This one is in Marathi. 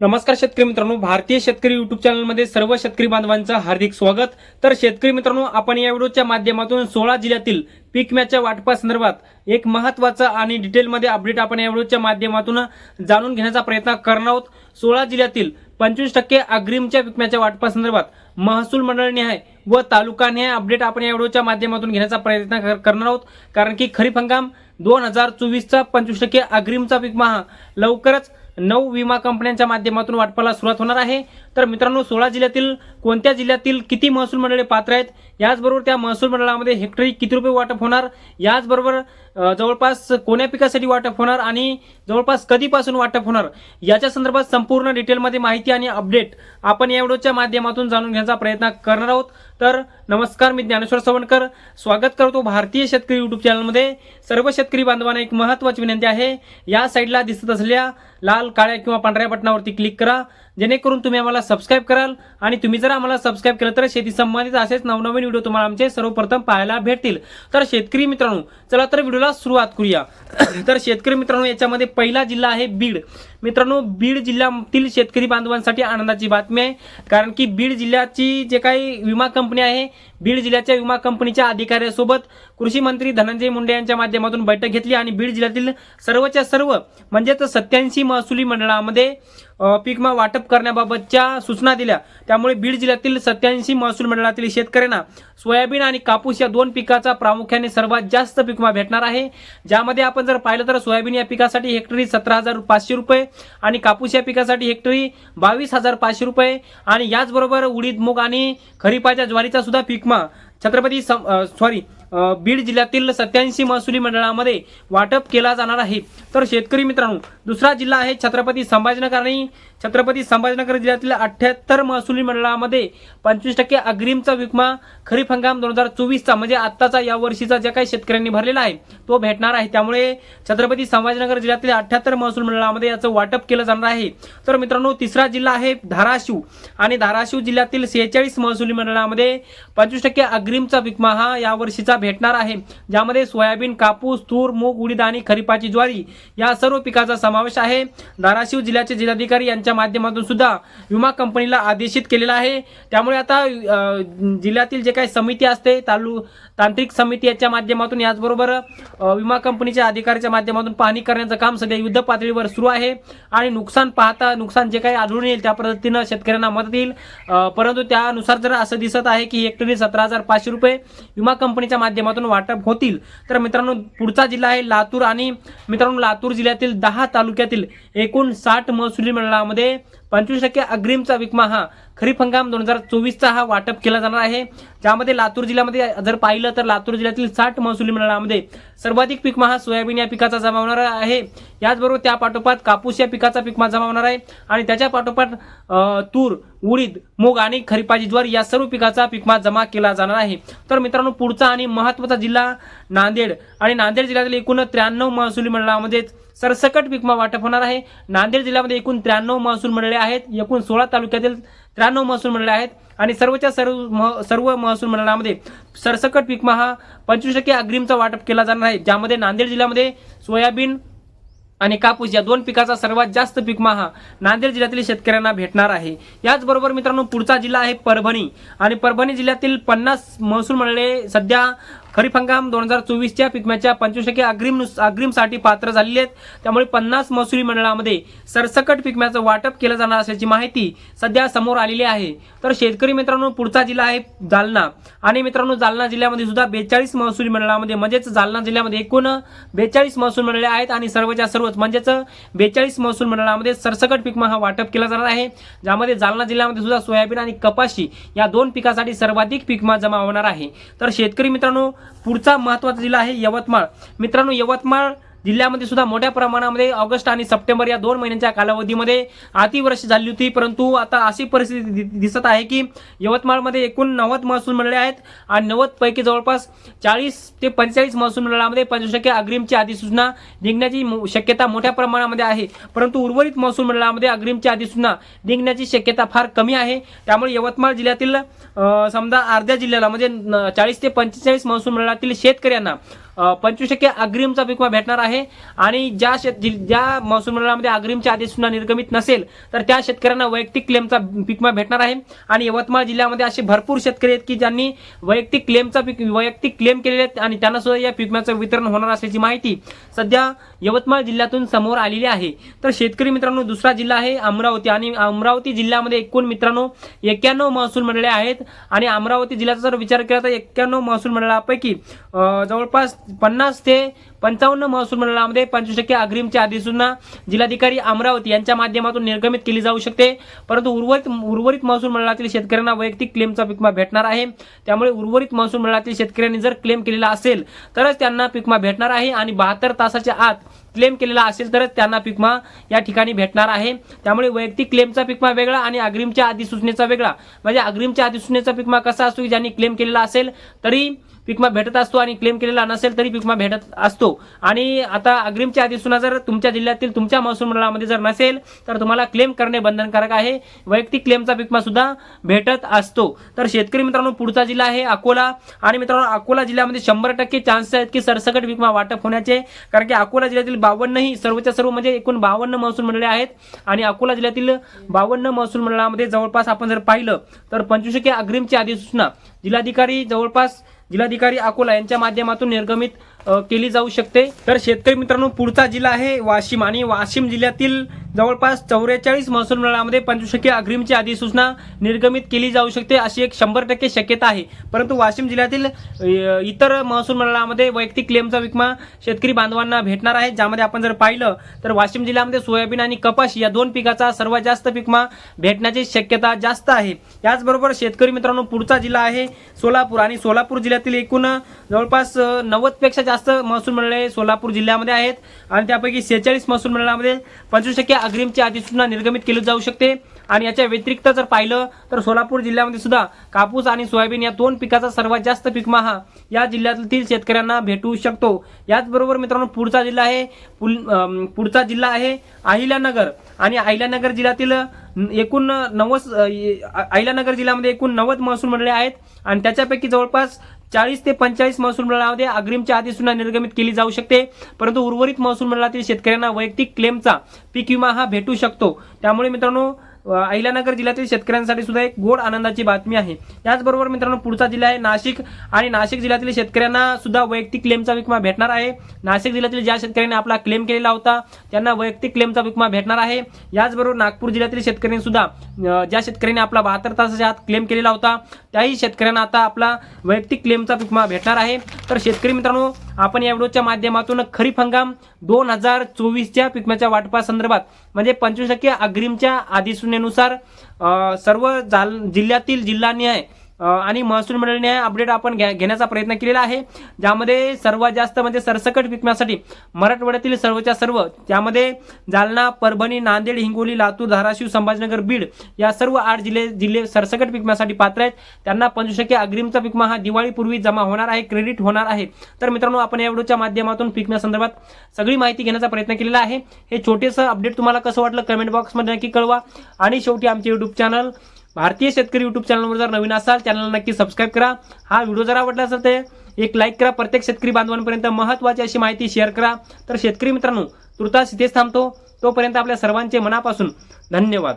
नमस्कार शेतकरी मित्रांनो भारतीय शेतकरी युट्यूब चॅनलमध्ये सर्व शेतकरी बांधवांचं हार्दिक स्वागत. तर शेतकरी मित्रांनो आपण या व्हिडिओच्या माध्यमातून सोळा जिल्ह्यातील पीक मॅचच्या वाटपासंदर्भात एक महत्वाचं आणि डिटेलमध्ये अपडेट आपण या व्हिडिओच्या माध्यमातून जाणून घेण्याचा प्रयत्न करणार आहोत. सोळा जिल्ह्यातील पंचवीस टक्के अग्रिमच्या पीक मॅचच्या वाटपासंदर्भात महसूल मंडळनिहाय व तालुकानिहाय अपडेट आपण या व्हिडिओच्या माध्यमातून घेण्याचा प्रयत्न कर- करणार आहोत. कारण की खरीप हंगाम दोन हजार चोवीसचा पंचवीस टक्के अग्रिमचा पीक महा लवकरच नऊ विमा कंपन्यांच्या माध्यमातून वाटपाला सुरुवात होणार आहे. तर मित्रांनो सोळा जिल्ह्यातील कोणत्या जिल्ह्यातील किती महसूल मंडळे पात्र आहेत? याचबरोबर त्या महसूल मंडळामध्ये हेक्टरी किती रुपये वाटप होणार? याचबरोबर जवळपास कोण्या पिकासाठी वाटप होणार आणि जवळपास कधीपासून वाटप होणार? याच्या संदर्भात संपूर्ण डिटेलमध्ये माहिती आणि अपडेट आपण या व्हिडिओच्या माध्यमातून जाणून घेण्याचा प्रयत्न करणार आहोत. तर नमस्कार मी ज्ञानेश्वर सवणकर स्वागत करतो भारतीय शेतकरी यूट्यूब चॅनलमध्ये. सर्व शेतकरी बांधवांना एक महत्त्वाची विनंती आहे. या साईडला दिसत असलेल्या लाल काळ्या किंवा पांढऱ्या बटनावरती क्लिक करा. जेणेकरून तुम्ही आम्हाला सबस्क्राईब कराल आणि तुम्ही जर आम्हाला सबस्क्राईब केलं तर शेती संबंधित असेच नवनवीन व्हिडिओ तुम्हाला आमचे सर्वप्रथम पाहायला भेटतील. तर शेतकरी मित्रांनो चला तर व्हिडिओला सुरुवात करूया. तर शेतकरी मित्रांनो याच्यामध्ये पहिला जिल्हा आहे बीड. मित्रांनो बीड जिल्ह्यातील शेतकरी बांधवांसाठी आनंदाची बातमी आहे. कारण की बीड जिल्ह्याची जे काही विमा कंपनी आहे बीड जिल्ह्याच्या विमा कंपनीच्या अधिकाऱ्यासोबत कृषी मंत्री धनंजय मुंडे यांच्या माध्यमातून बैठक घेतली आणि बीड जिल्ह्यातील सर्वच्या सर्व म्हणजेच सत्याऐंशी महसुली मंडळामध्ये पीकमा वाटप करण्याबाबतच्या सूचना दिल्या. त्यामुळे बीड जिल्ह्यातील सत्याऐंशी महसूल मंडळातील शेतकऱ्यांना सोयाबीन आणि कापूस या दोन पिकाचा प्रामुख्याने सर्वात जास्त पिकमा भेटणार आहे. ज्यामध्ये आपण जर पाहिलं तर सोयाबीन या पिकासाठी हेक्टरी सतरा हजार पाचशे रुपये आणि कापूस या पिकासाठी हेक्टरी बावीस हजार पाचशे रुपये. आणि याचबरोबर उडीद मूग आणि खरीपाच्या ज्वारीचा सुद्धा पिकमा छत्रपती सॉरी बीड जिल्ह्यातील सत्याऐंशी महसुली मंडळामध्ये वाटप केला जाणार आहे. तर शेतकरी मित्रांनो दुसरा जिल्हा आहे छत्रपती संभाजीनगर आणि छत्रपती संभाजीनगर जिल्ह्यातील अठ्ठ्याहत्तर महसुली मंडळामध्ये पंचवीस टक्के अग्रिमचा विकमा खरीप हंगाम दोन हजार चोवीसचा म्हणजे आत्ताचा या वर्षीचा ज्या काही शेतकऱ्यांनी भरलेला आहे तो भेटणार आहे. त्यामुळे छत्रपती संभाजीनगर जिल्ह्यातील अठ्ठ्याहत्तर महसूल मंडळामध्ये याचं वाटप केलं जाणार आहे. तर मित्रांनो तिसरा जिल्हा आहे धाराशिव आणि धाराशिव जिल्ह्यातील सेहेचाळीस महसुली मंडळामध्ये पंचवीस टक्के अग्रिमचा विकमा हा या वर्षीचा भेटणार आहे ज्यामध्ये सोयाबीन कापूस तूर मूग उडीद आणि खरीपाची ज्वारी या सर्व पिकाचा समावेश आहे. धाराशिव जिल्ह्याचे जिल्हाधिकारी यांच्या माध्यमातून सुद्धा विमा कंपनीला आदेशित केलेला आहे. त्यामुळे आता जिल्ह्यातील जे काही समिती असते तालु तांत्रिक समिती याच्या माध्यमातून याचबरोबर विमा कंपनीच्या अधिकाऱ्याच्या माध्यमातून पाहणी करण्याचं काम सध्या युद्ध पातळीवर सुरू आहे आणि नुकसान पाहता नुकसान जे काही आढळून येईल त्या पद्धतीनं शेतकऱ्यांना मदत येईल. परंतु त्यानुसार जर असं दिसत आहे की हेक्टरी सतरा हजार पाचशे रुपये विमा कंपनीच्या माध्यमातून वाटप होतील. तर मित्रांनो पुढचा जिल्हा आहे लातूर आणि मित्रांनो लातूर जिल्ह्यातील दहा तालुक्यातील एकूण साठ महसुली मंडळामध्ये पंचवीस टक्के अग्रिमचा विकमा हा खरीप हंगाम दोन हजार चोवीसचा हा वाटप केला जाणार आहे. ज्यामध्ये लातूर जिल्ह्यामध्ये जर पाहिलं तर लातूर जिल्ह्यातील साठ महसुली मंडळामध्ये सर्वाधिक पिकमा हा सोयाबीन या पिकाचा जमा आहे. याचबरोबर त्या पाठोपाठ कापूस या पिकाचा पिकमा जमा होणार आहे. आणि त्याच्या पाठोपाठ तूर उडीद मूग आणि खरीपाची ज्वारी या सर्व पिकाचा पिकमा जमा केला जाणार आहे. तर मित्रांनो पुढचा आणि महत्त्वाचा जिल्हा नांदेड. आणि नांदेड जिल्ह्यातील एकूण त्र्याण्णव महसुली मंडळामध्येच सरसकट विकमा वाटप होणार आहे. नांदेड जिल्ह्यामध्ये एकूण त्र्याण्णव महसूल मंडळे आहेत. एकूण सोळा तालुक्यातील त्र्याण्णव महसूल मंडळे आहेत. आणि सर्वच्या सर्व मह- सर्व महसूल मंडळामध्ये सरसकट विकमा हा पंचवीस टक्के अग्रिमचा वाटप केला जाणार आहे. ज्यामध्ये नांदेड जिल्ह्यामध्ये सोयाबीन आणि कापूस या दोन पिकाचा सर्वात जास्त पिकमा हा नांदेड जिल्ह्यातील शेतकऱ्यांना भेटणार आहे. याचबरोबर मित्रांनो पुढचा जिल्हा आहे परभणी. आणि परभणी जिल्ह्यातील पन्नास महसूल मंडळे सध्या खरीप हंगाम दोन हजार चोवीसच्या पिकम्याच्या पंचवीस टक्के अग्रिम अग्रिमसाठी पात्र झालेले आहेत. त्यामुळे पन्नास महसुली मंडळामध्ये सरसकट पिकम्याचं वाटप केलं जाणार असल्याची माहिती सध्या समोर आलेली आहे. तर शेतकरी मित्रांनो पुढचा जिल्हा आहे जालना. आणि मित्रांनो जालना जिल्ह्यामध्ये सुद्धा बेचाळीस महसुली मंडळामध्ये म्हणजेच जालना जिल्ह्यामध्ये एकूण बेचाळीस महसूल मंडळे आहेत. आणि सर्वच्या सर्वच म्हणजेच बेचाळीस महसूल मंडळामध्ये सरसकट पिकमा हा वाटप केला जाणार आहे. ज्यामध्ये जालना जिल्ह्यामध्ये सुद्धा सोयाबीन आणि कपाशी या दोन पिकासाठी सर्वाधिक पिकमा जमा होणार आहे. तर शेतकरी मित्रांनो पुढचा महत्त्वाचा जिल्हा आहे यवतमाळ. मित्रांनो यवतमाळ जिल्ह्यामध्ये सुद्धा मोठ्या प्रमाणामध्ये ऑगस्ट आणि सप्टेंबर या दोन महिन्यांच्या कालावधीमध्ये अतिवृष्टी झाली होती. परंतु आता अशी परिस्थिती दिसत आहे की यवतमाळमध्ये एकूण नव्वद महसूल मंडळे आहेत आणि नव्वद पैकी जवळपास चाळीस ते पंचेचाळीस महसूल मंडळामध्ये पंचवीस टक्के अग्रिमची अधिसूचना निघण्याची शक्यता मोठ्या प्रमाणामध्ये आहे. परंतु उर्वरित महसूल मंडळामध्ये अग्रिमची अधिसूचना निघण्याची शक्यता फार कमी आहे. त्यामुळे यवतमाळ जिल्ह्यातील समजा अर्ध्या जिल्ह्याला म्हणजे चाळीस ते पंचेचाळीस महसूल मंडळातील शेतकऱ्यांना पंचवीस टक्के अग्रिमचा पीक विमा भेटणार आहे. आणि ज्या शेत जि- ज्या महसूल मंडळामध्ये अग्रिमच्या आदेश सुद्धा निर्गमित नसेल तर त्या शेतकऱ्यांना वैयक्तिक क्लेमचा पीक विमा भेटणार आहे. आणि यवतमाळ जिल्ह्यामध्ये असे भरपूर शेतकरी आहेत की ज्यांनी वैयक्तिक क्लेमचा पीक वैयक्तिक क्लेम केलेले आहेत आणि त्यांना सुद्धा या पीक विम्याचं वितरण होणार असल्याची माहिती सध्या यवतमाळ जिल्ह्यातून समोर आलेली आहे. तर शेतकरी मित्रांनो दुसरा जिल्हा आहे अमरावती. आणि अमरावती जिल्ह्यामध्ये एकूण मित्रांनो एक्क्याण्णव महसूल मंडळे आहेत. आणि अमरावती जिल्ह्याचा जर विचार केला तर एक्क्याण्णव महसूल मंडळापैकी जवळपास पन्नास ते पंचावन्न महसूल मंडळामध्ये पंचवीस टक्के अग्रिमची अधिसूचना जिल्हाधिकारी अमरावती यांच्या माध्यमातून निर्गमित केली जाऊ शकते. परंतु उर्वरित उर्वरित महसूल मंडळातील शेतकऱ्यांना वैयक्तिक क्लेमचा पिकमा भेटणार आहे. त्यामुळे उर्वरित महसूल मंडळातील शेतकऱ्यांनी जर क्लेम केलेला असेल तरच त्यांना पिकमा भेटणार आहे आणि बहात्तर तासाच्या आत क्लेम केलेला असेल तरच त्यांना पिकमा या ठिकाणी भेटणार आहे. त्यामुळे वैयक्तिक क्लेमचा पिकमा वेगळा आणि अग्रिमच्या अधिसूचनेचा वेगळा. म्हणजे अग्रिमच्या अधिसूचनेचा पिकमा कसा असतो की ज्यांनी क्लेम केलेला असेल तरी पिकमा भेटत असतो आणि क्लेम केलेला नसेल तरी पिकमा भेटत असतो. आणि आता अग्रिमच्या अधिसूचना जर तुमच्या जिल्ह्यातील तुमच्या महसूल मंडळामध्ये जर नसेल तर तुम्हाला क्लेम करणे बंधनकारक आहे. वैयक्तिक क्लेमचा पिकमा सुद्धा भेटत असतो. तर शेतकरी मित्रांनो पुढचा जिल्हा आहे अकोला. आणि मित्रांनो अकोला जिल्ह्यामध्ये शंभर टक्के चान्सेस आहेत की सरसकट पिकमा वाटप होण्याचे. कारण की अकोला जिल्ह्यातील बावन्नही सर्वच्या सर्व म्हणजे एकूण बावन्न महसूल मंडळे आहेत. आणि अकोला जिल्ह्यातील बावन्न महसूल मंडळामध्ये जवळपास आपण जर पाहिलं तर पंचवीस टक्के अग्रिमची अधिसूचना जिल्हाधिकारी जवळपास जिल्हाधिकारी अकोला यांच्या माध्यमातून निर्गमित केली जाऊ शकते. तर शेतकरी मित्रांनो पुढचा जिल्हा आहे वाशिम आणि वाशिम जिल्ह्यातील जवळपास चौवेचाळीस महसूल मंडळामध्ये पंचवीस टक्के अग्रिमची अधिसूचना निर्गमित केली जाऊ शकते अशी एक शंभर टक्के शक्यता आहे. परंतु वाशिम जिल्ह्यातील इतर महसूल मंडळामध्ये वैयक्तिक क्लेमचा विकमा शेतकरी बांधवांना भेटणार आहे. ज्यामध्ये आपण जर पाहिलं तर वाशिम जिल्ह्यामध्ये सोयाबीन आणि कपाश या दोन पिकाचा सर्वात जास्त पिकमा भेटण्याची शक्यता जास्त आहे. याचबरोबर शेतकरी मित्रांनो पुढचा जिल्हा आहे सोलापूर आणि सोलापूर जिल्ह्यातील एकूण जवळपास नव्वदपेक्षा जास्त महसूल मंडळे सोलापूर जिल्ह्यामध्ये आहेत. आणि त्यापैकी सेहेचाळीस महसूल मंडळामध्ये पंचवीस टक्के अग्रिमची अधिसूचना निर्गमित केली जाऊ शकते. आणि याच्या व्यतिरिक्त जर पाहिलं तर सोलापूर जिल्ह्यामध्ये सुद्धा कापूस आणि सोयाबीन या दोन पिकाचा सर्वात जास्त पिकमा या जिल्ह्यातील शेतकऱ्यांना भेटू शकतो. याचबरोबर मित्रांनो पुढचा जिल्हा आहे पुल पुढचा जिल्हा आहे अहिल्यानगर. आणि अहिल्यानगर जिल्ह्यातील एकूण नव्वद अहिल्यानगर जिल्ह्यामध्ये एकूण नव्वद महसूल मंडळे आहेत. आणि त्याच्यापैकी जवळपास चाळीस ते पंचाळीस महसूल मंडळामध्ये अग्रिमच्या आधी सुद्धा निर्गमित केली जाऊ शकते. परंतु उर्वरित महसूल मंडळातील शेतकऱ्यांना वैयक्तिक क्लेमचा पीक विमा हा भेटू शकतो. त्यामुळे मित्रांनो अहिल्यानगर जिल्ह्यातील शेतकऱ्यांसाठी सुद्धा एक गोड आनंदाची बातमी आहे. याचबरोबर मित्रांनो पुढचा जिल्हा आहे नाशिक आणि नाशिक जिल्ह्यातील शेतकऱ्यांना सुद्धा वैयक्तिक क्लेमचा विमा भेटणार आहे. नाशिक जिल्ह्यातील ज्या शेतकऱ्यांनी आपला क्लेम केलेला होता त्यांना वैयक्तिक क्लेमचा विकमा भेटणार आहे. याचबरोबर नागपूर जिल्ह्यातील शेतकऱ्यांनी सुद्धा ज्या शेतकऱ्यांनी आपला बहात्तर तासाच्या आत क्लेम केलेला होता त्याही शेतकऱ्यांना आता आपला वैयक्तिक क्लेमचा विकमा भेटणार आहे. तर शेतकरी मित्रांनो आपण या व्हिडिओच्या माध्यमातून खरीप हंगाम दोन हजार चोवीसच्या पिकम्याच्या वाटपासंदर्भात म्हणजे पंचवीस टक्के अग्रिमच्या अधिसूचनेनुसार सर्व जाल जिल्ह्यातील जिल्हानिहाय आणि महसूल मंडळीने अपडेट आपण घ्या- घेण्याचा प्रयत्न केलेला आहे. ज्यामध्ये सर्वात जास्त म्हणजे सरसकट विकण्यासाठी मराठवाड्यातील सर्वच्या सर्व त्यामध्ये जालना परभणी नांदेड हिंगोली लातूर धाराशिव संभाजीनगर बीड या सर्व आठ जिल्हे जिल्हे सरसकट विकण्यासाठी पात्र आहेत. त्यांना पंचवीस टक्के अग्रिमचा विकमा हा दिवाळीपूर्वी जमा होणार आहे क्रेडिट होणार आहे. तर मित्रांनो आपण या व्हिडिओच्या माध्यमातून पिकम्या संदर्भात सगळी माहिती घेण्याचा प्रयत्न केलेला आहे. हे छोटेसं अपडेट तुम्हाला कसं वाटलं कमेंट बॉक्समध्ये नक्की कळवा. आणि शेवटी आमचे युट्यूब चॅनल भारतीय शेतकरी युट्यूब चॅनलवर जर नवीन असाल चॅनलला नक्की सबस्क्राईब करा. हा व्हिडिओ जर आवडला असेल तर एक लाईक करा. प्रत्येक शेतकरी बांधवांपर्यंत महत्त्वाची अशी माहिती शेअर करा. तर शेतकरी मित्रांनो तुर्तास इथेच थांबतो. तोपर्यंत आपल्या सर्वांचे मनापासून धन्यवाद.